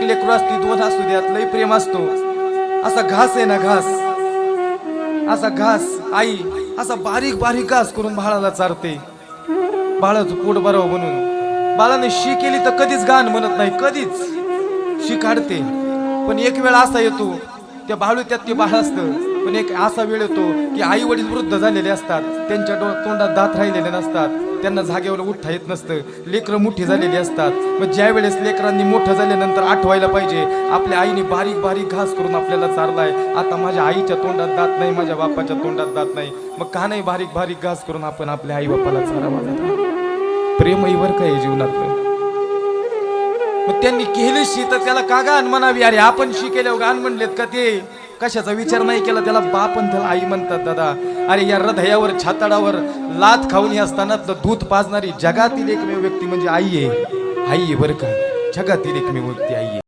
लेकरू असली दोन असू द्यात लई प्रेम असतो. असा घास आहे ना घास. असा घास आई असा बारीक बारीक घास करून बाळाला चारते. बाळाचं पोट बरावं म्हणून. बाळाने शी केली तर कधीच गाण म्हणत नाही कधीच. शी काढते. पण एक वेळ असा येतो त्या बाळू त्यात ते बाळ असतं. पण एक असा वेळ येतो की आई वडील वृद्ध झालेले असतात. त्यांच्या डो तोंडात दात राहिलेले नसतात. त्यांना जागेवर उठता येत नसतं. लेकरं मोठी झालेली असतात. मग ज्या वेळेस लेकरांनी मोठं झाल्यानंतर आठवायला पाहिजे आपल्या आईने बारीक बारीक घास करून आपल्याला चारलाय. आता माझ्या आईच्या तोंडात दात नाही माझ्या बापाच्या तोंडात दात नाही. मग का नाही बारीक बारीक घास करून आपण आपल्या आई बापाला चारावा जातो प्रेमही बर काय जीवनातलं? मग त्यांनी केली शी तर त्याला का गाण म्हणावी? अरे आपण शी केल्यावर गाण म्हणलेत का ते? कशाचा विचार नाही केला त्याला बाप आणि त्याला आई म्हणतात दादा अरे या हृदयावर छाताडावर लात खाऊन असताना तर दूध पाजणारी जगातील एकमेव व्यक्ती म्हणजे आई आहे. आई आहे बरं का? जगातील एकमेव व्यक्ती आई आहे.